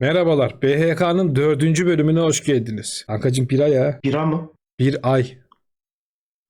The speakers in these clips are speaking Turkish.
Merhabalar. BHK'nın dördüncü bölümüne hoş geldiniz. Kankacım bir ay ya. Bira mı? Bir ay.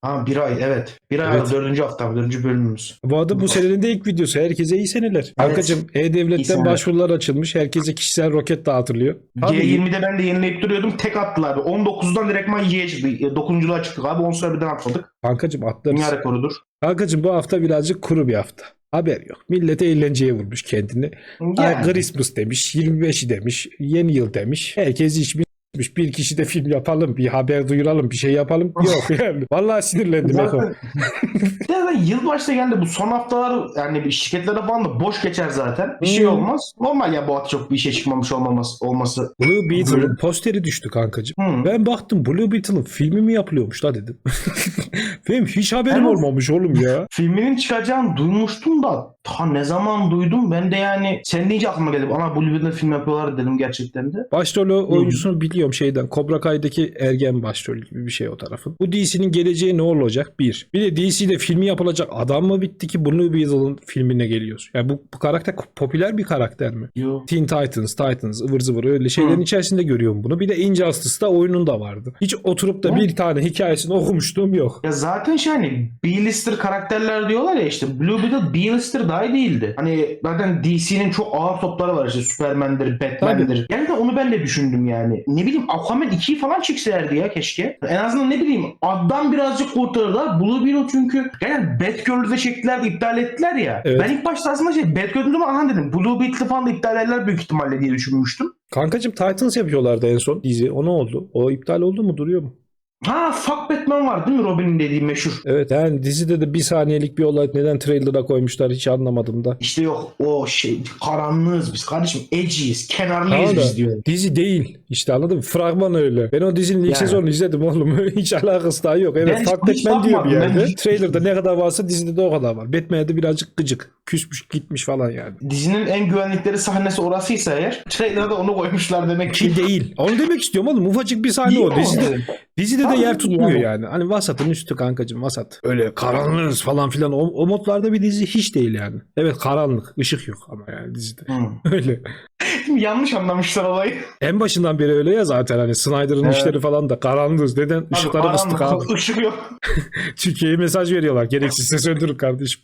Ha bir ay evet. Bir ay Evet. dördüncü hafta dördüncü bölümümüz. Bu arada bu senenin de ilk videosu. Herkese iyi seneler. Kankacım İyi E-Devlet'ten seneler. başvurular açılmış. Herkese kişisel roket dağıtılıyor. Abi, G20'de ben de yenileyip duruyordum. Tek attılar abi. 19'dan direktman Y'ye çıktı. 9'unculuğa çıktık abi. 10 sonra birden atladık. Kankacım atlarız. Dünya rekorudur. Kankacım bu hafta birazcık kuru bir hafta. Haber yok. Millet eğlenceye vurmuş kendini. Yani. Christmas demiş, 25'i demiş, yeni yıl demiş. Herkes iş bitmiş. Bir kişi de film yapalım, bir haber duyuralım, bir şey yapalım. Yok yani. Vallahi sinirlendim. Zaten, zaten yılbaşı da geldi. Bu son haftalar yani şirketlere falan da boş geçer zaten. Bir şey Hmm. olmaz. Normal ya bu hafta çok bir işe çıkmamış olmaması. olması. Blue Beetle'ın posteri düştü kankacım. Hmm. Ben baktım Blue Beetle'ın filmi mi yapılıyormuş la dedim. Benim hiç haberim Evet. olmamış oğlum ya. Filminin çıkacağını duymuştum da ta ne zaman duydum ben de yani sen deyince aklıma geldi. Ana Blue Beetle film yapıyorlar dedim gerçekten de. Başrol oyuncusunu biliyorum şeyden. Cobra Kai'daki ergen başrol gibi bir şey o tarafın. Bu DC'nin geleceği ne olacak? Bir. Bir de DC'de filmi yapılacak adam mı bitti ki Blue Beetle'ın filmine geliyoruz? Yani bu, bu karakter popüler bir karakter mi? Yo. Teen Titans, Titans, ıvır zıvır öyle şeylerin Hı. içerisinde görüyorum bunu. Bir de Injustice'da oyununda vardı. Hiç oturup da Hı. bir tane hikayesini okumuşluğum yok. Ya zaten şey hani B-lister karakterler diyorlar ya işte Blue Beetle B-lister dahi değildi. Hani zaten DC'nin çok ağır topları var işte Superman'dir, Batman'dir. Yani de onu ben de düşündüm yani. Ne bileyim Aquaman 2'yi falan çekselerdi ya keşke. En azından ne bileyim addan birazcık kurtarırlar. Blue Beetle çünkü yani Batgirl'ü de çektiler iptal ettiler ya. Evet. Ben ilk başta aslında şey Batgirl'ün zaman aha dedim Blue Beetle falan da iptal ederler büyük ihtimalle diye düşünmüştüm. Kankacım Titans yapıyorlardı en son dizi. O ne oldu? O iptal oldu mu? Duruyor mu? Ha fuck Batman var değil mi Robin'in dediği meşhur. Evet yani dizide de bir saniyelik bir olay neden trailer'a koymuşlar hiç anlamadım da. İşte yok o şey karanlığız biz kardeşim edgiyiz kenarlıyız Tamam da biz diyor. dizi değil. İşte anladın mı? Fragman öyle. Ben o dizinin ilk Yani. sezonunu izledim oğlum. hiç alakası daha yok. Evet Ben Fuck hiç Batman diyor bir bakmadım. Ben yerde. hiç- Trailer'da ne kadar varsa dizide de o kadar var. Batman'de birazcık gıcık. Küsmüş gitmiş falan yani. Dizinin en güvenlikleri sahnesi orasıysa eğer trailer'a da onu koymuşlar demek ki. Ki değil. Onu demek istiyorum oğlum. Ufacık bir sahne İyi o. mi Dizide, dizide de yer tutmuyor yani. yani. Hani vasatın üstü kankacım vasat. Öyle karanlığız falan filan. O, o modlarda bir dizi hiç değil yani. Evet karanlık. ışık yok ama yani dizide. Hmm. Öyle. Yanlış anlamışlar olayı. En başından beri öyle ya zaten hani Snyder'ın Evet. işleri falan da karanlığız. Neden? Abi, abi. karanlık, ışık yok. Türkiye'ye mesaj veriyorlar. Gereksizse söndürün kardeşim.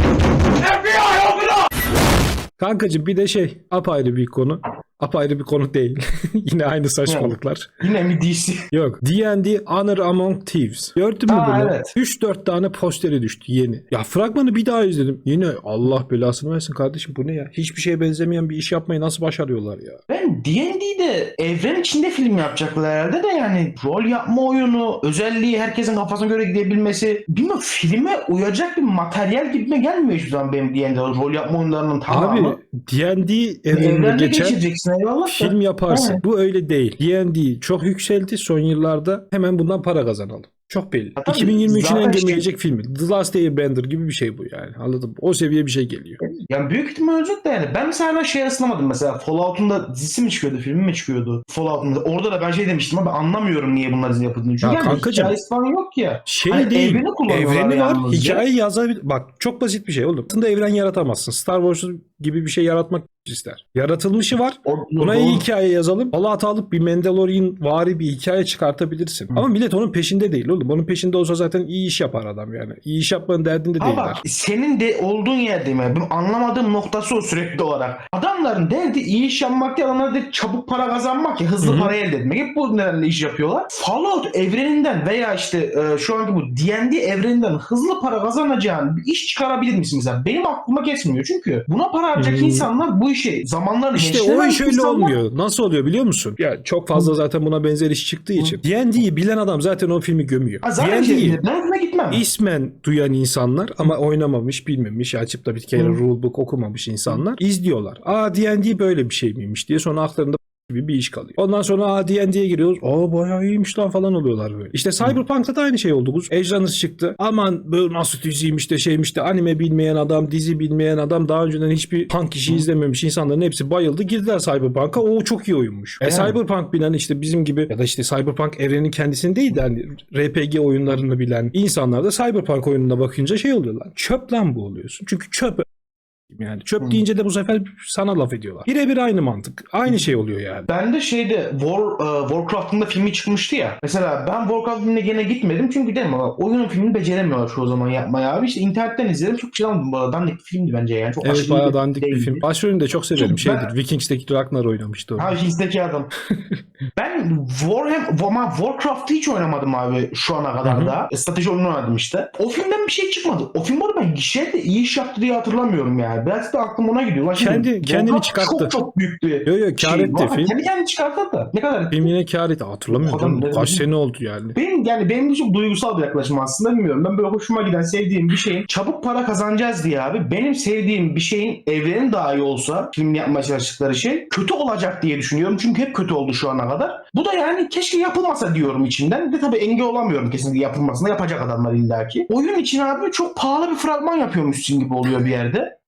Kankacım bir de şey apayrı bir konu. Apayrı bir konu değil. Yine aynı saçmalıklar. Yine mi DC? Yok. D&D Honor Among Thieves. Gördün mü bunu? evet. 3-4 tane posteri düştü yeni. Ya fragmanı bir daha izledim. Yine Allah belasını versin kardeşim bu ne ya? Hiçbir şeye benzemeyen bir iş yapmayı nasıl başarıyorlar ya? Ben D&D'de evren içinde film yapacaklar herhalde de yani rol yapma oyunu, özelliği herkesin kafasına göre gidebilmesi. Bilmiyorum filme uyacak bir materyal gibime gelmiyor hiçbir zaman benim D&D rol yapma oyunlarının tamamı. Abi D&D evreninde geçen geçireceksin da. film yaparsın. Bu öyle değil. D&D çok yükseldi son yıllarda. Hemen bundan para kazanalım. Çok belli. Tabii. 2023'ün en Zaten şey- filmi. The Last Airbender gibi bir şey bu yani. Anladın mı? O seviye bir şey geliyor. Yani büyük ihtimal olacak da yani. Ben mesela hala şey ısınamadım mesela. Fallout'un da dizisi mi çıkıyordu, filmi mi çıkıyordu? Fallout'un da. Orada da ben şey demiştim ama anlamıyorum niye bunlar dizi yapıldığını. Çünkü Ya yani kankacım. hikayesi falan yok ya. Şey Hani değil. evreni Evreni var. yalnızca. Hikaye yazabilir. Bak çok basit bir şey oğlum. Aslında evren yaratamazsın. Star Wars gibi bir şey yaratmak ister. Yaratılmışı var. O- Buna iyi hikaye yazalım. Fallout alıp bir Mandalorian vari bir hikaye çıkartabilirsin. Ama millet onun peşinde değil oğlum. Onun peşinde olsa zaten iyi iş yapar adam yani. İyi iş yapmanın derdinde Ama değiller. senin de olduğun yerdeyim. Yani. Benim anlamadığım noktası o sürekli olarak. Adamların derdi iyi iş yapmak değil. Adamlar derdi çabuk para kazanmak ya. Hızlı Hı hı. para elde etmek. Hep bu nedenle iş yapıyorlar. Fallout evreninden veya işte e, şu anki bu D&D evreninden hızlı para kazanacağın bir iş çıkarabilir misin mesela? Benim aklıma kesmiyor. Çünkü buna para harcayacak Hmm. insanlar bu işi zamanlarını İşte o iş öyle insanlar- olmuyor. Nasıl oluyor biliyor musun? Ya çok fazla zaten buna benzer iş çıktığı için. D&D'yi bilen adam zaten o filmi gömüyor. Ha, zaten D&D'yi şey, ben gitmem. ismen duyan insanlar ama oynamamış, bilmemiş, açıp da bir kere rulebook okumamış insanlar izliyorlar. Aa D&D böyle bir şey miymiş diye sonra aklarında gibi bir iş kalıyor. Ondan sonra aa D&D'ye giriyoruz. Aa bayağı iyiymiş lan falan oluyorlar böyle. İşte Cyberpunk'ta da aynı şey oldu. Runners çıktı. Aman böyle nasıl diziymiş de şeymiş de anime bilmeyen adam, dizi bilmeyen adam daha önceden hiçbir punk işi izlememiş insanların hepsi bayıldı. Girdiler Cyberpunk'a. O çok iyi oyunmuş. E. Cyberpunk bilen işte bizim gibi ya da işte Cyberpunk evrenin kendisini değil de hani RPG oyunlarını bilen insanlar da Cyberpunk oyununa bakınca şey oluyorlar. Çöp lan bu oluyorsun. Çünkü çöp Yani çöp Hı. deyince de bu sefer sana laf ediyorlar. Birebir aynı mantık. Aynı şey oluyor yani. Ben de şeyde War, e, Warcraft'ın da filmi çıkmıştı ya. Mesela ben Warcraft filmine gene gitmedim çünkü dedim ama oyunun filmini beceremiyorlar çoğu zaman yapmayı abi. İşte internetten izledim çok almadım bu arada. Dandik bir filmdi bence yani. Çok Evet bayağı bir dandik bir değildi. film. Başrolünü de çok severim. Ben- Şeydir. Vikings'teki Ragnar oynamıştı o. Ha Hins'teki adam. ben Warham, ama Warcraft'ı hiç oynamadım abi şu ana kadar da. Strateji oyunu oynadım işte. O filmden bir şey çıkmadı. O film bu arada ben gişede iyi iş yaptı diye hatırlamıyorum yani. Biraz da aklım ona gidiyor. Lan şimdi Kendi- kendini Warcraft çıkarttı. Çok çok büyük bir Yo yo kar şey. etti film. Kendi kendini çıkarttı da. Ne kadar Film yine kar etti. Hatırlamıyorum. Adam Kaç sene oldu yani. benim yani benim de çok duygusal bir yaklaşım aslında bilmiyorum. Ben böyle hoşuma giden sevdiğim bir şeyin çabuk para kazanacağız diye abi benim sevdiğim bir şeyin evrenin daha iyi olsa film yapmaya çalıştıkları şey kötü olacak diye düşünüyorum. Çünkü hep kötü oldu şu ana kadar. Bu da yani keşke yapılmasa diyorum içinden. Ve tabii engel olamıyorum kesinlikle yapılmasına. Yapacak adamlar illaki. Oyun için abi çok pahalı bir fragman yapıyormuşsun gibi oluyor bir yerde.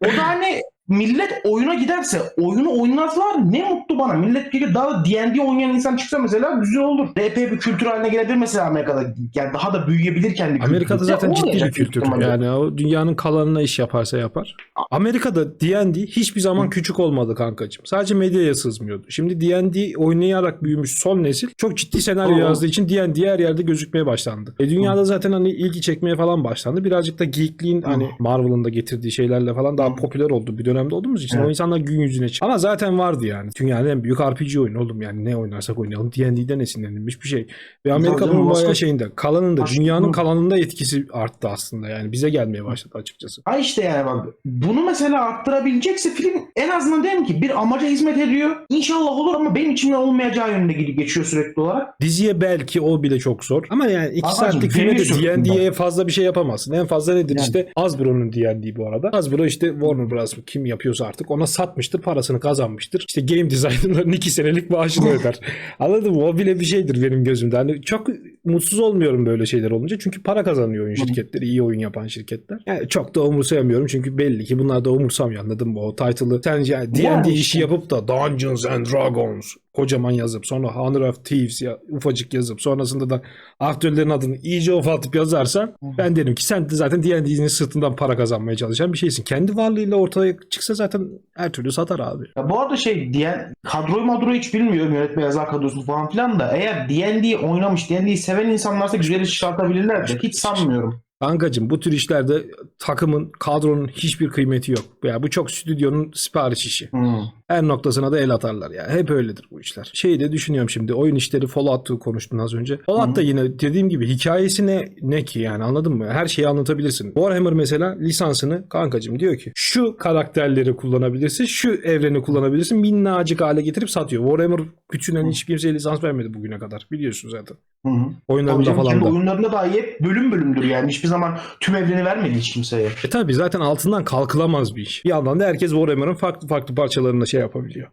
O da hani millet oyuna giderse, oyunu oynarlar ne mutlu bana. Millet gelir daha da D&D oynayan insan çıksa mesela güzel olur. RP bir kültür haline gelebilir mesela Amerika'da. Yani daha da büyüyebilir kendi kültürü. Amerika'da zaten O ciddi bir kültür. ihtimalle. Yani o dünyanın kalanına iş yaparsa yapar. Amerika'da D&D hiçbir zaman küçük olmadı kankacığım. Sadece medyaya sızmıyordu. Şimdi D&D oynayarak büyümüş son nesil çok ciddi senaryo Hı. yazdığı için D&D her yerde gözükmeye başlandı. E dünyada zaten hani ilgi çekmeye falan başlandı. Birazcık da geekliğin hani Marvel'ın da getirdiği şeylerle falan daha Hı. popüler oldu bir dönemde olduğumuz için. Evet. O insanlar gün yüzüne çıktı. Ama zaten vardı yani. Dünyanın en büyük RPG oyunu oğlum yani ne oynarsak oynayalım. D&D'den esinlenilmiş bir şey. Ve Amerika canım, bunun bayağı başka- şeyinde kalanında başka- dünyanın kalanında etkisi arttı aslında yani bize gelmeye başladı açıkçası. Ha işte yani bak bunu mesela arttırabilecekse film en azından derim ki bir amaca hizmet ediyor. İnşallah olur ama benim içimden olmayacağı yönünde gidip geçiyor sürekli olarak. Diziye belki o bile çok zor. Ama yani iki Kankacığım, saatlik filme de D&D'ye fazla bir şey yapamazsın. En fazla nedir Yani. işte Hasbro'nun D&D bu arada. Hasbro işte Warner Bros. kim yapıyorsa artık ona satmıştır parasını kazanmıştır. İşte game designerların iki senelik maaşını öder. Anladın mı? O bile bir şeydir benim gözümde. Hani çok mutsuz olmuyorum böyle şeyler olunca. Çünkü para kazanıyor oyun şirketleri. iyi oyun yapan şirketler. Yani çok da umursayamıyorum. Çünkü belli ki bunlar da umursamıyor anladın mı? O title'ı sen yani D&D işi yapıp da Dungeons and Dragons kocaman yazıp sonra Honor of Thieves ya ufacık yazıp sonrasında da aktörlerin adını iyice ufatıp yazarsan ben derim ki sen de zaten D&D'nin sırtından para kazanmaya çalışan bir şeysin. Kendi varlığıyla ortaya çıksa zaten her türlü satar abi. Ya bu arada şey diyen kadroyu madroyu hiç bilmiyorum yönetme yazar kadrosunu falan filan da eğer D&D oynamış D&D'yi seven insanlarsa güzel iş çıkartabilirler de hiç sanmıyorum. Kankacım bu tür işlerde takımın, kadronun hiçbir kıymeti yok. Ya bu çok stüdyonun sipariş işi. Hmm. Her noktasına da el atarlar ya. Hep öyledir bu işler. Şeyi de düşünüyorum şimdi. Oyun işleri Fallout'u konuştun az önce. Fallout da yine dediğim gibi hikayesi ne, ne ki yani anladın mı? Her şeyi anlatabilirsin. Warhammer mesela lisansını kankacım diyor ki şu karakterleri kullanabilirsin, şu evreni kullanabilirsin. Minnacık hale getirip satıyor. Warhammer küçüğünden hiç kimseye lisans vermedi bugüne kadar. Biliyorsun zaten. Hı hı. Tabii Oyunlarında canım, falan da. oyunlarında dahi hep bölüm bölümdür yani. Hiçbir zaman tüm evreni vermedi hiç kimseye. E tabi zaten altından kalkılamaz bir iş. Bir yandan da herkes Warhammer'ın farklı farklı parçalarına şey yapabiliyor.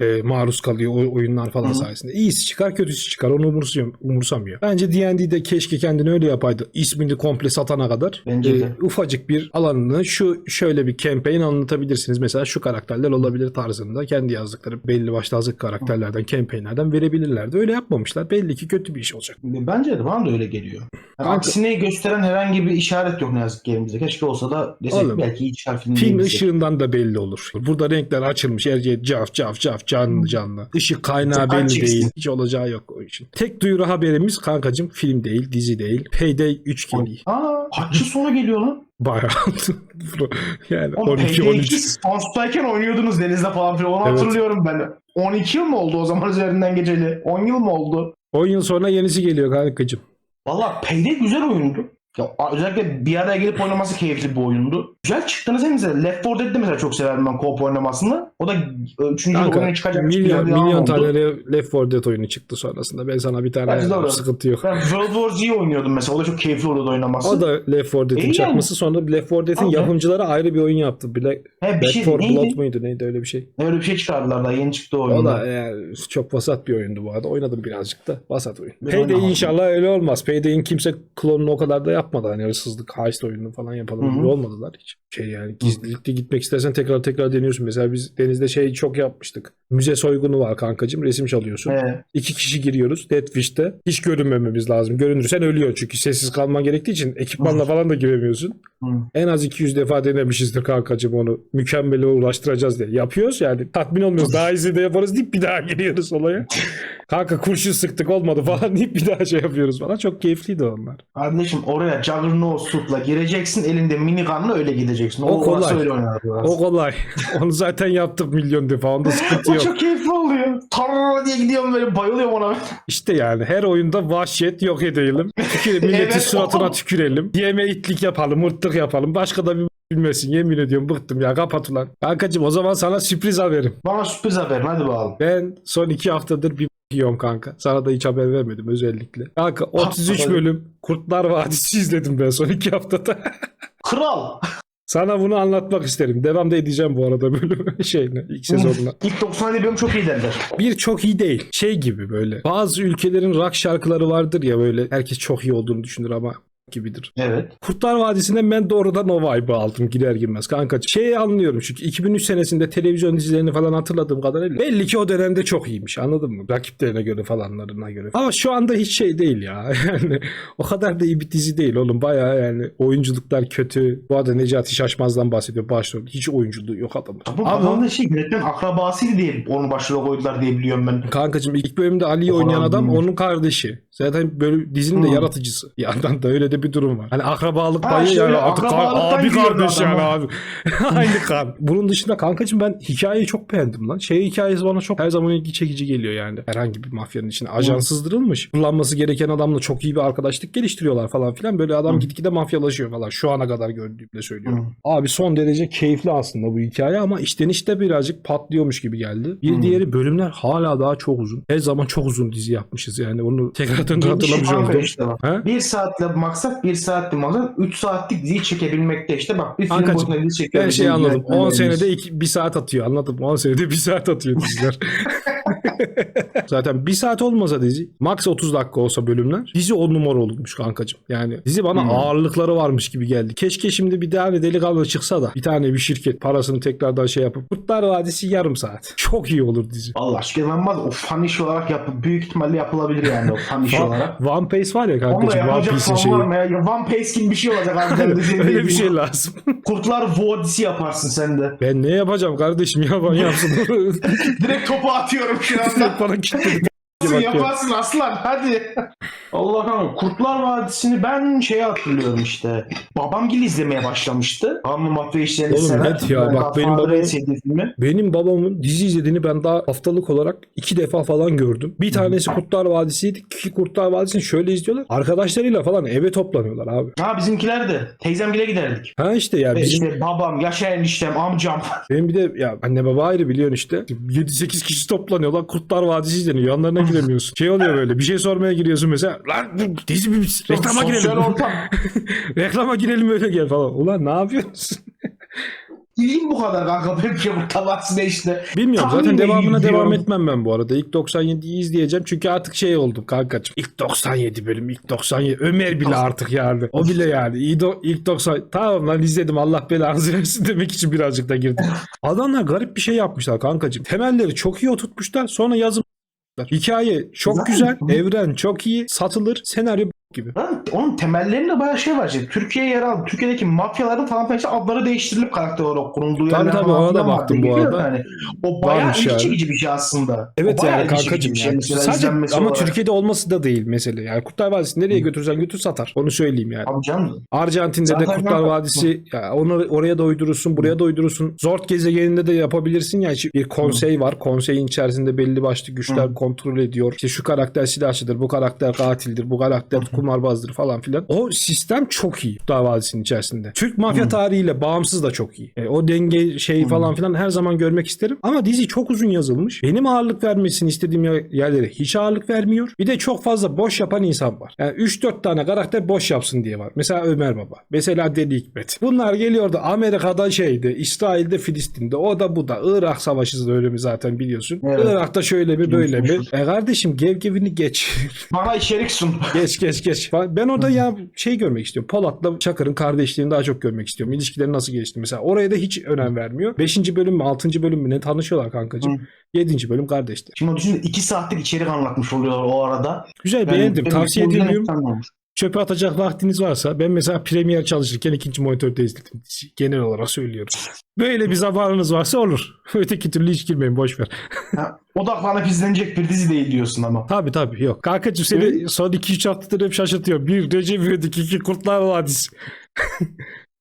E, maruz kalıyor o oyunlar falan Hı. sayesinde. İyisi çıkar kötüsü çıkar onu umursuyor, umursamıyor. Bence D&D'de keşke kendini öyle yapaydı. İsmini komple satana kadar. Bence E, de. ufacık bir alanını şu şöyle bir campaign anlatabilirsiniz. Mesela şu karakterler olabilir tarzında. Kendi yazdıkları belli başlı hazır karakterlerden, campaignlerden verebilirlerdi. Öyle yapmamışlar. Belli ki kötü bir iş olacak. Bence de bana da öyle geliyor. Yani aksine gösteren herhangi bir işaret yok ne yazık ki elimizde. Keşke olsa da desek Oğlum, belki iyi çıkar film Film ışığından da belli olur. Burada renkler açılmış. Her yer caf caf caf canlı canlı. Işık kaynağı belli açıksın. değil. Hiç olacağı yok o için. Tek duyuru haberimiz kankacım film değil, dizi değil. Payday 3 geliyor. Aa, kaççı sonu geliyor lan? Bayağı. yani Oğlum 12 Payday 13. 2 Sonsuz'dayken oynuyordunuz denizde falan filan. Onu Evet. hatırlıyorum ben. 12 yıl mı oldu o zaman üzerinden geçeli? 10 yıl mı oldu? 10 yıl sonra yenisi geliyor kankacım. Valla Payday güzel oyundu. Ya, özellikle bir araya gelip oynaması keyifli bir oyundu. Güzel çıktınız hem mesela. Left 4 Dead'de mesela çok severdim ben co-op oynamasını. O da 3. Kanka oyuna çıkacak milyon, milyon oldu. tane Left 4 Dead oyunu çıktı sonrasında. Ben sana bir tane doğru. sıkıntı yok. Ben World War Z oynuyordum mesela. O da çok keyifli oluyordu oynaması. O da Left 4 Dead'in İyi çakması. Sonra Left 4 Dead'in yapımcıları ayrı bir oyun yaptı. Black, He, Back şey for neydi? Blood muydu neydi öyle bir şey. Öyle bir şey çıkardılar daha yeni çıktı o O oyunda. da yani çok vasat bir oyundu bu arada. Oynadım birazcık da. Vasat oyun. Ben Payday inşallah öyle olmaz. Payday'in kimse klonunu o kadar da yapmadı. Hani hırsızlık, heist oyununu falan yapalım Hı hı. gibi olmadılar hiç. Şey yani gizlilikte gitmek istersen tekrar tekrar deniyorsun. Mesela biz denizde şey çok yapmıştık. Müze soygunu var kankacığım. Resim çalıyorsun. Evet. İki kişi giriyoruz Deathwish'te. Hiç görünmememiz lazım. Görünürsen ölüyor çünkü sessiz kalman gerektiği için ekipmanla falan da giremiyorsun. Hı. En az 200 defa denemişizdir kankacığım onu. Mükemmele ulaştıracağız diye. Yapıyoruz yani. Tatmin olmuyoruz. Daha iyisini de yaparız deyip bir daha giriyoruz olaya. Kanka kurşun sıktık olmadı falan deyip bir daha şey yapıyoruz falan. Çok keyifliydi onlar. Kardeşim oraya Juggernaut suit'la gireceksin elinde minigunla öyle gideceksin. O kolay. öyle oynar biraz. O kolay. onu zaten yaptık milyon defa. Onda sıkıntı O yok. çok keyifli oluyor. Tarrrr diye gidiyorum böyle bayılıyorum ona. İşte yani her oyunda vahşet yok edelim. Tüküre, milletin Evet, suratına o. tükürelim. Yeme itlik yapalım, mırtlık yapalım. Başka da bir bilmesin. Yemin ediyorum bıktım ya kapat ulan. Kankacım o zaman sana sürpriz haberim. Bana sürpriz haber hadi bakalım. Ben son iki haftadır bir yiyorum kanka. Sana da hiç haber vermedim özellikle. Kanka 33 Hakikaten. bölüm Kurtlar Vadisi izledim ben son iki haftada. Kral. Sana bunu anlatmak isterim. Devam da edeceğim bu arada bölüm şeyine, ilk sezonuna. İlk 97 bölüm çok iyi derler. Bir çok iyi değil. Şey gibi böyle. Bazı ülkelerin rock şarkıları vardır ya böyle. Herkes çok iyi olduğunu düşünür ama gibidir. Evet. Kurtlar Vadisi'nden ben doğrudan o vibe'ı aldım girer girmez kanka. Şeyi anlıyorum çünkü 2003 senesinde televizyon dizilerini falan hatırladığım kadarıyla belli ki o dönemde çok iyiymiş anladın mı? Rakiplerine göre falanlarına göre. Ama şu anda hiç şey değil ya. Yani o kadar da iyi bir dizi değil oğlum. Baya yani oyunculuklar kötü. Bu arada Necati Şaşmaz'dan bahsediyor başrol. Hiç oyunculuğu yok adamın. Ama adam da şey yönetmen akrabasıydı diye onun başrolü koydular diye biliyorum ben. Kankacığım ilk bölümde Ali'yi oynayan adam onun kardeşi. Zaten böyle dizinin de yaratıcısı. Bir yandan da öyle de bir durum var. Hani akrabalık Ha, payı şöyle yani artık kar- abi kardeş yani abi. Aynı kan. Bunun dışında kankacığım ben hikayeyi çok beğendim lan. Şey hikayesi bana çok her zaman ilgi çekici geliyor yani. Herhangi bir mafyanın içine ajan sızdırılmış. Kullanması gereken adamla çok iyi bir arkadaşlık geliştiriyorlar falan filan. Böyle adam gitgide mafyalaşıyor falan. Şu ana kadar gördüğümle söylüyorum. Abi son derece keyifli aslında bu hikaye ama işten işte birazcık patlıyormuş gibi geldi. Bir diğeri bölümler hala daha çok uzun. Her zaman çok uzun dizi yapmışız yani onu tekrardan hatırlamış oldum. işte. Ha? Bir saatle maksat bir saatli maksat 3 saatlik diziyi çekebilmekte işte bak bir film boyunca dizi çekiyor. Ben şey bizim anladım. 10 yönetmenlerimiz. senede iki, bir saat atıyor anladım. 10 senede bir saat atıyor diziler. Zaten bir saat olmasa dizi max 30 dakika olsa bölümler dizi 10 numara olurmuş kankacığım. Yani dizi bana Hmm. ağırlıkları varmış gibi geldi. Keşke şimdi bir tane delikanlı çıksa da bir tane bir şirket parasını tekrardan şey yapıp Kurtlar Vadisi yarım saat. Çok iyi olur dizi. Allah aşkına var o fan iş olarak yap büyük ihtimalle yapılabilir yani o fan iş olarak. One Piece var ya Onunla kankacığım One Piece'in şeyi. ya? One Piece gibi bir şey olacak abi. Öyle bir şey lazım. Kurtlar Vadisi yaparsın sen de. ben ne yapacağım kardeşim yapan yapsın. Direkt topu atıyorum şu anda. Bana kilitledi. Yaparsın, Bak ya. yaparsın aslan hadi. Allah'ım Kurtlar Vadisi'ni ben şey hatırlıyorum işte. Babam gil izlemeye başlamıştı. Babamın mafya işlerini Oğlum sever. net ya, Ben bak benim babam- sevdiği filmi. Benim babamın dizi izlediğini ben daha haftalık olarak iki defa falan gördüm. Bir tanesi Kurtlar Vadisi'ydi. Ki Kurtlar Vadisi'ni şöyle izliyorlar. Arkadaşlarıyla falan eve toplanıyorlar abi. Ha bizimkiler de. Teyzemgile giderdik. Ha işte ya Ve bizim İşte babam, yaşayan eniştem, amcam. benim bir de ya anne baba ayrı biliyorsun işte. 7-8 kişi toplanıyorlar. Kurtlar Vadisi izleniyor. Yanlarına giremiyorsun. Şey oluyor böyle. Bir şey sormaya giriyorsun mesela. Lan bu dizi bir reklama Sosyal girelim. ortam. reklama girelim öyle gel falan. Ulan ne yapıyorsun? Gideyim bu kadar kanka şey Kurtlar Vadisi'ne işte. Bilmiyorum Tahmin zaten devamına devam etmem ben bu arada. İlk 97'yi izleyeceğim çünkü artık şey oldum kankacığım. İlk 97 bölüm ilk 97 Ömer bile artık yani. O bile yani. İlk 90 tamam lan izledim Allah belanızı versin demek için birazcık da girdim. Adamlar garip bir şey yapmışlar kankacığım. Temelleri çok iyi oturtmuşlar sonra yazım Hikaye çok Zaten- güzel, evren çok iyi, satılır, senaryo gibi. Lan onun temellerinde bayağı şey var. İşte Türkiye'ye yer aldı. Türkiye'deki mafyaların falan falan işte adları değiştirilip karakter olarak konulduğu Tabii yerler tabii, falan ona da filan baktım bu arada. Yani. O bayağı Varmış ilgi yani. çekici bir şey aslında. Evet yani bir şey yani. Sadece ama olarak. Türkiye'de olması da değil mesele. Yani Kurtlar Vadisi nereye götürürsen götür satar. Onu söyleyeyim yani. Abi canım. Arjantin'de de Zaten Kurtlar ben- Vadisi ya onu oraya da uydurursun, buraya da uydurursun. Zort gezegeninde de yapabilirsin ya. İşte Bir konsey var. Konseyin içerisinde belli başlı güçler Hı. kontrol ediyor. İşte şu karakter silahçıdır, bu karakter katildir, bu karakter kumarbazdır falan filan. O sistem çok iyi Kurtlar Vadisi'nin içerisinde. Türk mafya Hı. tarihiyle bağımsız da çok iyi. E, o denge şeyi Hı. falan filan her zaman görmek isterim. Ama dizi çok uzun yazılmış. Benim ağırlık vermesini istediğim yer- yerlere hiç ağırlık vermiyor. Bir de çok fazla boş yapan insan var. Yani 3-4 tane karakter boş yapsın diye var. Mesela Ömer Baba. Mesela Deli Hikmet. Bunlar geliyordu Amerika'da şeydi, İsrail'de, Filistin'de. O da bu da. Irak savaşı da öyle mi zaten biliyorsun. Evet. Irak'ta şöyle mi böyle? Biliyorsun. E kardeşim gevgevini geç. Bana içerik sun. geç geç geç. Geç. Ben orada ya şey görmek istiyorum. Polat'la Çakır'ın kardeşliğini daha çok görmek istiyorum. İlişkileri nasıl gelişti mesela. Oraya da hiç önem vermiyor. 5. bölüm mü 6. bölüm mü ne tanışıyorlar kankacığım. 7. bölüm kardeşler. Şimdi düşünün 2 saatlik içerik anlatmış oluyorlar o arada. Güzel beğendim. Tavsiye ediyorum. Çöpe atacak vaktiniz varsa ben mesela Premiere çalışırken ikinci monitörde izledim. Genel olarak söylüyorum. Böyle bir zamanınız varsa olur. Öteki türlü hiç girmeyin boş ver. Ha, odaklanıp izlenecek bir dizi değil diyorsun ama. Tabii tabii yok. Kankacığım seni son 2-3 haftadır hep şaşırtıyor. Bir Recep İvedik, iki Kurtlar Vadisi.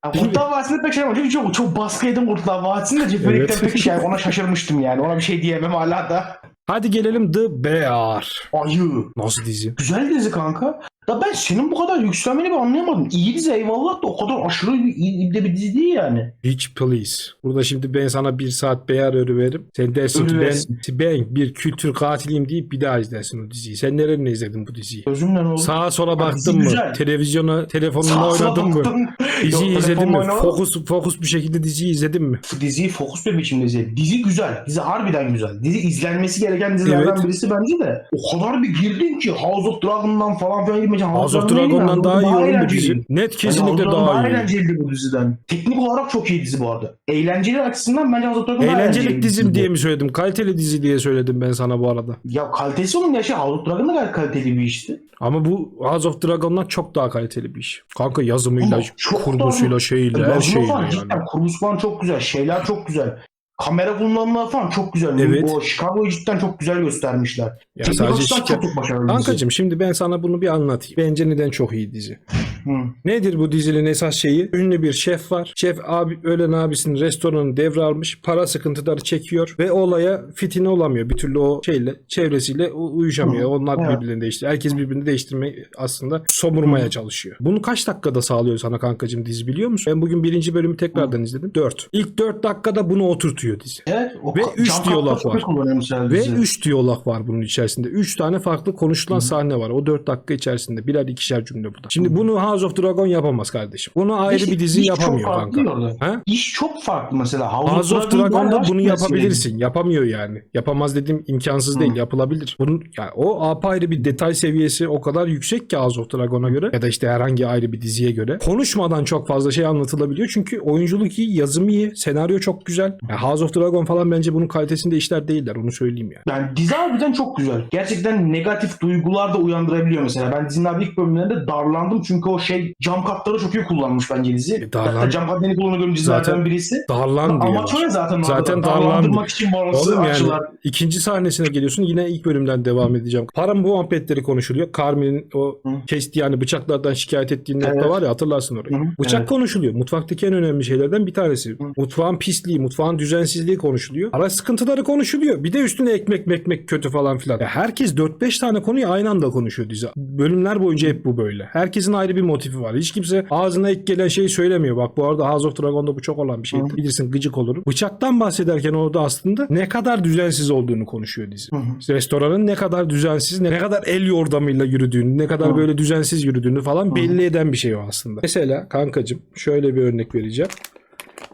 Ya Kurtlar Vadisi'nde pek şey ama çünkü çok, çok baskı yedim Kurtlar Vadisi'nde Cifirik'ten Evet. pek şey ona şaşırmıştım yani. Ona bir şey diyemem hala da. Hadi gelelim The Bear. Ayı. Nasıl dizi? Güzel dizi kanka. Da ben senin bu kadar yükselmeni bir anlayamadım. İyi dizi eyvallah da o kadar aşırı iyi de bir dizi değil yani. Beach Police. Burada şimdi ben sana bir saat Bear örü veririm. Sen dersin ki ben, ben bir kültür katiliyim deyip bir daha izlersin o diziyi. Sen nereden izledin bu diziyi? Gözümle oldu? Sağa sola baktın mı? güzel. Televizyona, sola oynadın mı? Diziyi Yok, izledin mi? oynamadım. Fokus fokus bir şekilde diziyi izledin mi? Diziyi fokus bir biçimde izledim. Dizi güzel. Dizi harbiden güzel. Dizi izlenmesi gereken dizilerden Evet. birisi bence de. O kadar bir girdin ki House of Dragon'dan falan filan girmeyeceğim. House of Dragon'dan daha iyi oğlum bu dizi. Net kesinlikle of Dragon daha iyi. eğlenceliydi bu diziden. Teknik olarak çok iyi dizi bu arada. Eğlenceli açısından bence House of Dragon daha Eğlencelik dizim diye mi söyledim? Kaliteli dizi diye söyledim ben sana bu arada. Ya kalitesi onun ya şey House of Dragon da gayet kaliteli bir işti. Ama bu House of Dragon'dan çok daha kaliteli bir iş. Kanka yazımıyla, Ama çok kurgusuyla, daha- şeyle, her falan yani. cidden kurgusu falan çok güzel. Şeyler çok güzel. Kamera kullanımları falan çok güzel. Evet. O Chicago'yu cidden çok güzel göstermişler. Ya Teknik sadece şike- çok çok başarılı. Kankacım şimdi ben sana bunu bir anlatayım. Bence neden çok iyi dizi. Hı. Nedir bu dizinin esas şeyi? Ünlü bir şef var. Şef abi ölen abisinin restoranını devralmış. Para sıkıntıları çekiyor ve olaya fitine olamıyor. Bir türlü o şeyle çevresiyle uyuşamıyor. Hı. Onlar Evet. birbirlerini değiştiriyor. Herkes birbirini değiştirmeyi aslında somurmaya çalışıyor. Bunu kaç dakikada sağlıyor sana kankacım dizi biliyor musun? Ben bugün birinci bölümü tekrardan izledim. 4. İlk 4 dakikada bunu oturtuyor dizi. Evet. O Ve ka- üç cam diyalog kapları çok var. Ve dizi. 3 diyalog var bunun içerisinde. 3 tane farklı konuşulan sahne var. O 4 dakika içerisinde. Birer ikişer cümle burada. Şimdi bunu House of Dragon yapamaz kardeşim. Bunu ayrı İşte bir dizi iş yapamıyor çok farklı kanka. Ha? İş çok farklı mesela. House, House of Dragon'da bunu yapabilirsin. Yapamıyor yani. Yapamaz dediğim imkansız değil. Yapılabilir. Bunun yani o apayrı bir detay seviyesi o kadar yüksek ki House of Dragon'a göre ya da işte herhangi ayrı bir diziye göre. Konuşmadan çok fazla şey anlatılabiliyor. Çünkü oyunculuk iyi, yazım iyi, senaryo çok güzel. Yani House of Dragon falan bence bunun kalitesinde işler değiller. Onu söyleyeyim yani. Yani dizi harbiden çok güzel. Gerçekten negatif duygular da uyandırabiliyor mesela. Ben dizinin abi ilk bölümlerinde darlandım çünkü o şey cam katları çok iyi kullanmış bence dizi. E, darlan- Hatta cam katlarını kullanıyorum dizilerden birisi. Darlan o ya zaten. Zaten. Darlandırmak için bağlantısı Oğlum yani açılar. ikinci sahnesine geliyorsun yine ilk bölümden devam edeceğim. Param bu muhabbetleri konuşuluyor. Carmen'in o Hı. kesti yani bıçaklardan şikayet ettiği nokta Evet. var ya hatırlarsın orayı. Hı hı, Bıçak evet. konuşuluyor. Mutfaktaki en önemli şeylerden bir tanesi. Mutfağın pisliği, mutfağın düzensizliği konuşuluyor. Ara sıkıntıları konuşuluyor. Bir de üstüne ekmek mekmek kötü falan filan. Ya herkes 4-5 tane konuyu aynı anda konuşuyor dizi. Bölümler boyunca hep bu böyle. Herkesin ayrı bir motifi var. Hiç kimse ağzına ilk gelen şeyi söylemiyor. Bak bu arada House of Dragon'da bu çok olan bir şeydir. Bilirsin gıcık olurum. Bıçaktan bahsederken orada aslında ne kadar düzensiz olduğunu konuşuyor dizi. İşte restoranın ne kadar düzensiz, ne kadar el yordamıyla yürüdüğünü, ne kadar Hı. böyle düzensiz yürüdüğünü falan belli eden bir şey o aslında. Mesela kankacım şöyle bir örnek vereceğim.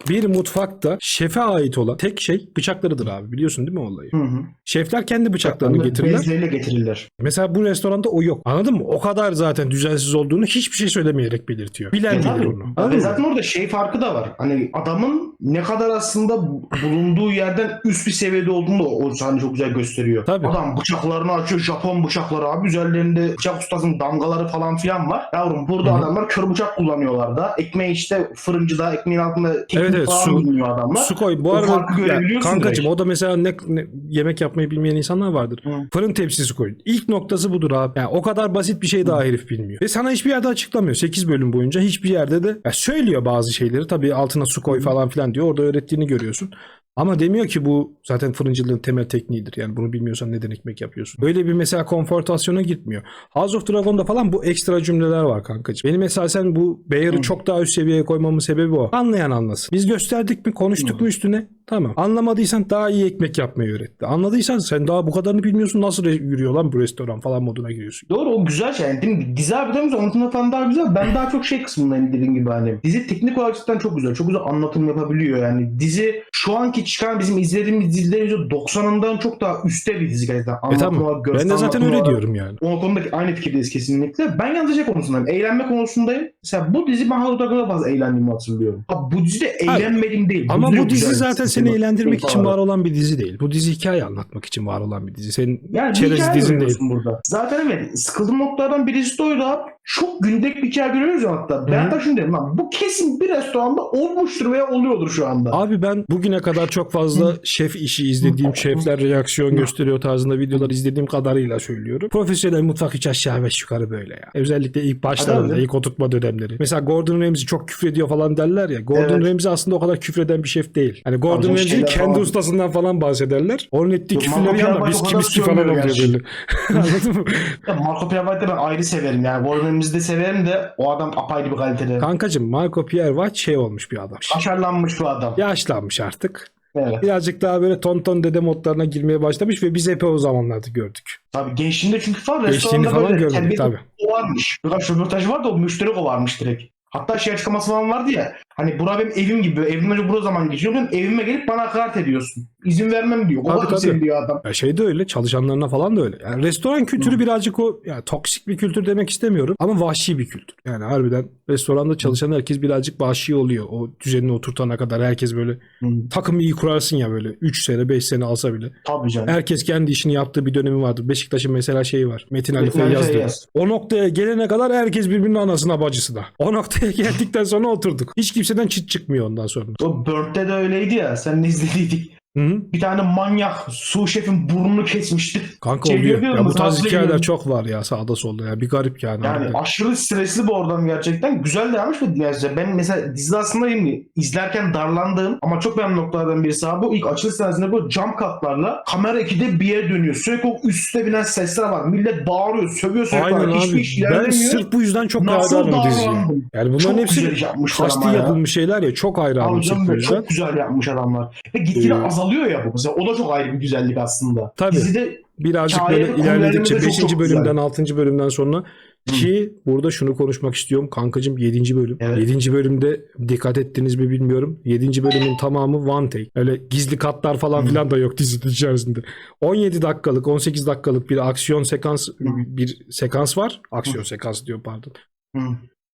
Bir mutfakta şefe ait olan tek şey bıçaklarıdır abi. Biliyorsun değil mi olayı? Hı hı. Şefler kendi bıçaklarını getirirler. Bezleriyle getirirler. Mesela bu restoranda o yok. Anladın mı? O kadar zaten düzensiz olduğunu hiçbir şey söylemeyerek belirtiyor. Bilen E bilir onu. Abi Anladın mı? zaten orada şey farkı da var. Hani adamın ne kadar aslında bulunduğu yerden üst bir seviyede olduğunu da o sahne çok güzel gösteriyor. Tabii. Adam bıçaklarını açıyor. Japon bıçakları abi. Üzerlerinde bıçak ustasının damgaları falan filan var. Yavrum burada Hı hı. adamlar kör bıçak kullanıyorlar da. Ekmeği işte fırıncıda ekmeğin altında teknik Evet, evet, falan su- bilmiyor adamlar. Su koy. Bu O arada ya, kankacım direkt. o da mesela ne, ne- yemek yapmayı bilmeyen insanlar vardır. Hı. Fırın tepsisi koyun. İlk noktası budur abi. Yani o kadar basit bir şey daha herif bilmiyor. Ve sana hiçbir yerde açıklamıyor. 8 bölüm boyunca hiçbir yerde de ya söylüyor bazı şeyleri. Tabii altına su koy falan filan diyor. Orada öğrettiğini görüyorsun. Ama demiyor ki bu zaten fırıncılığın temel tekniğidir. Yani bunu bilmiyorsan neden ekmek yapıyorsun? Böyle bir mesela konfortasyona gitmiyor. House of Dragon'da falan bu ekstra cümleler var kankacığım. Benim mesela sen bu Bayer'ı çok daha üst seviyeye koymamın sebebi o. Anlayan anlasın. Biz gösterdik mi konuştuk mu üstüne? Tamam. Anlamadıysan daha iyi ekmek yapmayı öğretti. Anladıysan sen daha bu kadarını bilmiyorsun nasıl yürüyor lan bu restoran falan moduna giriyorsun. Doğru o güzel şey. Yani, değil mi? Dizi harbiden güzel. Anlatımda falan daha güzel. Ben daha çok şey kısmındayım dediğim gibi hani. Dizi teknik olarak cidden çok güzel. Çok güzel anlatım yapabiliyor yani. Dizi şu anki çıkan bizim izlediğimiz dizilerin %90'ından çok daha üstte bir dizi gerçekten. E tamam. Ben de zaten öyle diyorum yani. O konudaki aynı fikirdeyiz kesinlikle. Ben yalnızca şey konusundayım. Eğlenme konusundayım. Mesela bu dizi ben Hollywood'a kadar fazla eğlendiğimi hatırlıyorum. Ha, bu dizide eğlenmediğim değil. Ama bu çok dizi zaten seni eğlendirmek için var olan bir dizi değil. Bu dizi hikaye anlatmak için var olan bir dizi. Senin Yani çerez dizin değil. burada. Zaten evet sıkıldığım noktalardan birisi de oydu abi. Çok gündelik bir hikaye görüyoruz ya hatta. Ben Hı. de şunu dedim lan bu kesin bir restoranda olmuştur veya oluyordur şu anda. Abi ben bugüne kadar çok fazla şef işi izlediğim, şefler reaksiyon gösteriyor tarzında videolar izlediğim kadarıyla söylüyorum. Profesyonel mutfak hiç aşağı ve yukarı böyle ya. Özellikle ilk başlarında, ilk oturtma dönemleri. Mesela Gordon Ramsay çok küfrediyor falan derler ya. Gordon Evet. Ramsay aslında o kadar küfreden bir şef değil. Hani Gordon şeyler kendi falan- ustasından falan bahsederler. Onun ettiği küfürleri White o viski kadar falan oluyor böyle. Anladın mı? Ya Marco Pierre White'ı ben ayrı severim yani. Gordon Ramsay'i de severim de o adam apayrı bir kalitede. Kankacım Marco Pierre White şey olmuş bir adam. Başarılanmış bu adam. Yaşlanmış artık. Evet. Birazcık daha böyle ton ton dede modlarına girmeye başlamış ve biz epey o zamanlarda gördük. Tabii gençliğinde çünkü falan restoranda falan böyle terbiyeli tabii. kovarmış. Birkaç röportaj vardı o müşteri kovarmış direkt. Hatta şey açıklaması falan vardı ya. Hani bura benim evim gibi. Önce bura zaman geçiyor. Evime gelip bana hakaret ediyorsun. İzin vermem diyor. Tabii, Kovarım tabii. diyor adam. Ya şey de öyle çalışanlarına falan da öyle. Yani restoran kültürü birazcık o yani toksik bir kültür demek istemiyorum ama vahşi bir kültür. Yani harbiden restoranda çalışan herkes birazcık vahşi oluyor. O düzenini oturtana kadar herkes böyle Hı. takım iyi kurarsın ya böyle 3 sene 5 sene alsa bile. Tabii canım. Herkes kendi işini yaptığı bir dönemi vardır. Beşiktaş'ın mesela şeyi var. Metin Ali Metin Ali Feyyaz diyor. Feyyaz. O noktaya gelene kadar herkes birbirinin anasına bacısına. O noktaya geldikten sonra oturduk. Hiç kimseden çıt çıkmıyor ondan sonra. O Burnt'te de öyleydi ya. Sen ne izlediydik. Hı -hı. Bir tane manyak su şefin burnunu kesmişti. Kanka Şey oluyor. Ya bu tarz hikayeler çok var ya sağda solda ya. Bir garip yani. Yani harbiden. aşırı stresli bu oradan gerçekten. Güzel de yapmış ve yani ben mesela dizide aslında izlerken darlandığım ama çok beğendiğim noktalardan birisi abi bu ilk açılış sahnesinde bu cam katlarla kamera ikide bir yere dönüyor. Sürekli o üstte binen sesler var. Millet bağırıyor, sövüyor sürekli. Aynen olarak. Hiçbir abi. iş Ben sırf bu yüzden çok hayranım diziye. Yani bunların Çok hepsi kasti ya. yapılmış şeyler ya. Çok hayranım Abi sırf canım bu be, yüzden. çok güzel yapmış adamlar. Ve gitgide Ee, azalıyor ya bu. Mesela o da çok ayrı bir güzellik aslında. Tabii. Dizide Birazcık böyle ilerledikçe da çok 5. çok bölümden güzel. 6. bölümden sonra ki burada şunu konuşmak istiyorum kankacım 7. bölüm. Evet. 7. bölümde dikkat ettiniz mi bilmiyorum. 7. bölümün tamamı one take. Öyle gizli katlar falan Hı. filan da yok dizinin içerisinde. 17 dakikalık 18 dakikalık bir aksiyon sekans bir sekans var. Aksiyon sekans diyor pardon. Hı.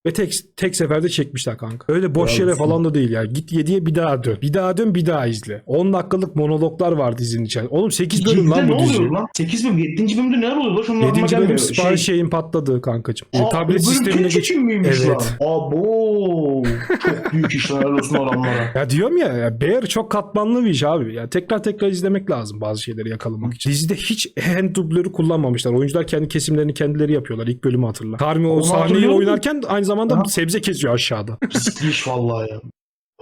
Ve tek tek seferde çekmişler kanka. Öyle boş Bravo yere falan da değil ya. Git 7'ye bir daha dön. Bir daha dön bir daha izle. 10 dakikalık monologlar var dizinin içerisinde. Oğlum 8 bölüm lan ne bu dizi. oluyor lan? 8 bölüm, 7. bölümde neler oluyor? Şunun 7. aklıma bölüm gelmiyor. sipariş Şey- şeyin patladığı kankacım. Aa, tablet bölüm sistemine Türk geç. için miymiş Evet. lan? Abo. Çok büyük işler helal olsun adamlara. Ya diyorum ya, ya Bear çok katmanlı bir iş abi. Ya tekrar tekrar izlemek lazım bazı şeyleri yakalamak için. Dizide hiç hand dublörü kullanmamışlar. Oyuncular kendi kesimlerini kendileri yapıyorlar. İlk bölümü hatırla. Carmi o Onu sahneyi oynarken aynı zamanda Aha. sebze kesiyor aşağıda. Riskli iş vallahi ya.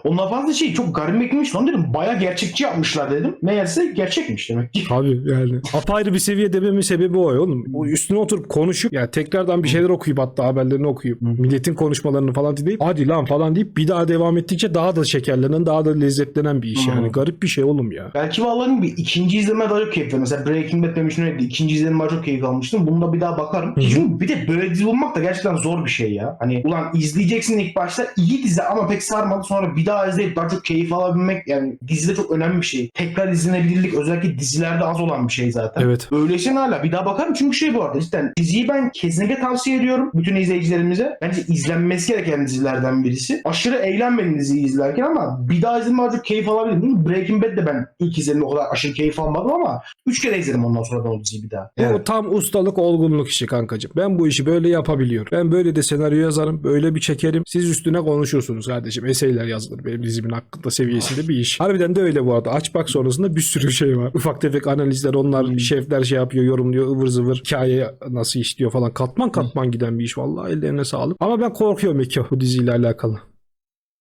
Ondan fazla şey çok garip gitmiş lan dedim. Baya gerçekçi yapmışlar dedim. Meğerse gerçekmiş demek ki. Tabii yani. Apayrı bir seviye dememin sebebi o oğlum. O üstüne oturup konuşup ya tekrardan bir şeyler okuyup hatta haberlerini okuyup milletin konuşmalarını falan dinleyip hadi lan falan deyip bir daha devam ettikçe daha da şekerlenen daha da lezzetlenen bir iş yani. Garip bir şey oğlum ya. Belki vallahi bir ikinci izleme daha çok keyif verdim. Mesela Breaking Bad demiştim öyle. İkinci izleme daha çok keyif almıştım. Bunda bir daha bakarım. Çünkü bir de böyle dizi bulmak da gerçekten zor bir şey ya. Hani ulan izleyeceksin ilk başta iyi dizi ama pek sarmadı. Sonra bir daha izleyip daha çok keyif alabilmek yani dizide çok önemli bir şey. Tekrar izlenebilirlik özellikle dizilerde az olan bir şey zaten. Evet. Öyleyse hala bir daha bakarım çünkü şey bu arada cidden diziyi ben kesinlikle tavsiye ediyorum bütün izleyicilerimize. Bence izlenmesi gereken dizilerden birisi. Aşırı eğlenmedim diziyi izlerken ama bir daha izleme daha çok keyif alabilirim. Değil mi? Breaking Bad de ben ilk izlediğimde o kadar aşırı keyif almadım ama 3 kere izledim ondan sonra ben o diziyi bir daha. Bu tam ustalık olgunluk işi kankacığım. Ben bu işi böyle yapabiliyorum. Ben böyle de senaryo yazarım. Böyle bir çekerim. Siz üstüne konuşursunuz kardeşim. Eseyler yazılır benim dizimin hakkında seviyesinde bir iş. Harbiden de öyle bu arada. Aç bak sonrasında bir sürü şey var. Ufak tefek analizler onlar Hmm. şefler şey yapıyor yorumluyor ıvır zıvır. Hikaye nasıl işliyor falan. Katman katman giden bir iş. Vallahi ellerine sağlık. Ama ben korkuyorum Eko bu diziyle alakalı.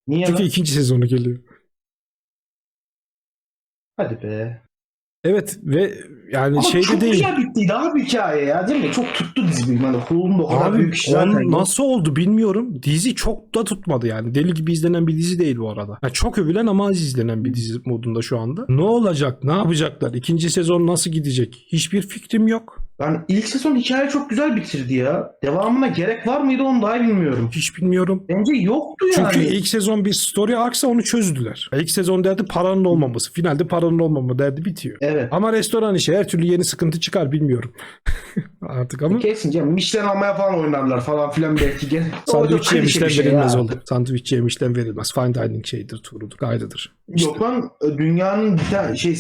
Niye Çünkü lan? ikinci sezonu geliyor. Hadi be. Evet ve yani Ama şey de çok değil. güzel bittiydi abi hikaye ya değil mi? Çok tuttu dizi benim. Hani Hulu'nun da o kadar Abi büyük iş zaten yok. nasıl oldu bilmiyorum. Dizi çok da tutmadı yani. Deli gibi izlenen bir dizi değil bu arada. Ya çok övülen ama az izlenen bir dizi modunda şu anda. Ne olacak? Ne yapacaklar? İkinci sezon nasıl gidecek? Hiçbir fikrim yok. Yani ilk sezon hikaye çok güzel bitirdi ya. Devamına gerek var mıydı onu daha bilmiyorum. Hiç bilmiyorum. Bence yoktu yani. Çünkü ilk sezon bir story aksa onu çözdüler. İlk sezon derdi paranın olmaması. Finalde paranın olmama derdi bitiyor. Evet. Ama restoran işi her türlü yeni sıkıntı çıkar bilmiyorum. Artık ama Kesin canım. Michelin almaya falan oynarlar falan filan belki. Gene. Sandviç yemişten şey verilmez ya. oldu. Sandviç yemişten verilmez. Fine dining şeydir, turudur, kaydıdır. İşte. Yok lan dünyanın bir tane şey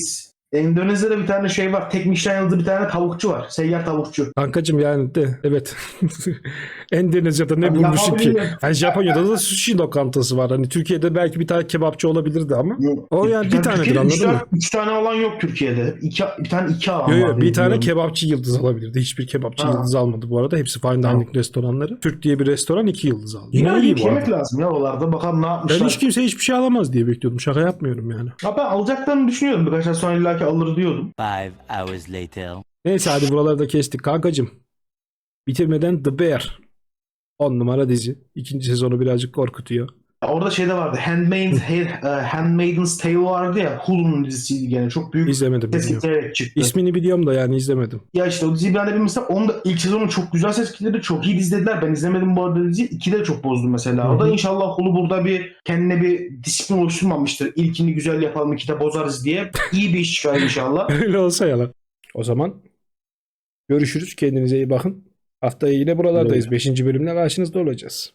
Endonezya'da bir tane şey var. Tek Michelin yıldızlı bir tane tavukçu var. Seyyar tavukçu. Kankacım yani de evet. Endonezya'da ne bulmuşsun ki? Yani Japonya'da da sushi lokantası var. Hani Türkiye'de belki bir tane kebapçı olabilirdi ama. O yani bir tanedir, Türkiye'de anladın üç tane- mı? Üç tane olan yok Türkiye'de. İki, bir tane iki alan Yok yok bir tane biliyorum. kebapçı yıldız alabilirdi. Hiçbir kebapçı Ha. yıldız almadı bu arada. Hepsi fine Ha. dining restoranları. Türk diye bir restoran iki yıldız aldı. Yine Yani iyi bu yemek arada. lazım ya oralarda. Bakalım ne Ben yapmışlar. hiç kimse hiçbir şey alamaz diye bekliyordum. Şaka yapmıyorum yani. Ya ben alacaklarını düşünüyordum. Birkaç ay sonra illaki alır diyordum. Five hours later. Neyse hadi buraları da kestik. Kankacım. Bitirmeden The Bear. 10 numara dizi. İkinci sezonu birazcık korkutuyor. Orada şey de vardı. Handmaid's, e, Handmaid's Tale vardı ya. Hulu'nun dizisiydi gene. Çok büyük İzlemedim. ses getirerek çıktı. İsmini biliyorum da yani izlemedim. Ya işte o diziyi ben de bir mesela onu da ilk sezonu çok güzel ses getirdi. Çok iyi izlediler. Ben izlemedim bu arada diziyi. İki de çok bozdu mesela. Hı O da inşallah Hulu burada bir kendine bir disiplin oluşturmamıştır. İlkini güzel yapalım, iki de bozarız diye. İyi bir iş çıkar inşallah. Öyle olsa yalan. O zaman görüşürüz. Kendinize iyi bakın. Haftaya yine buralardayız. Öyle. Beşinci bölümle karşınızda olacağız.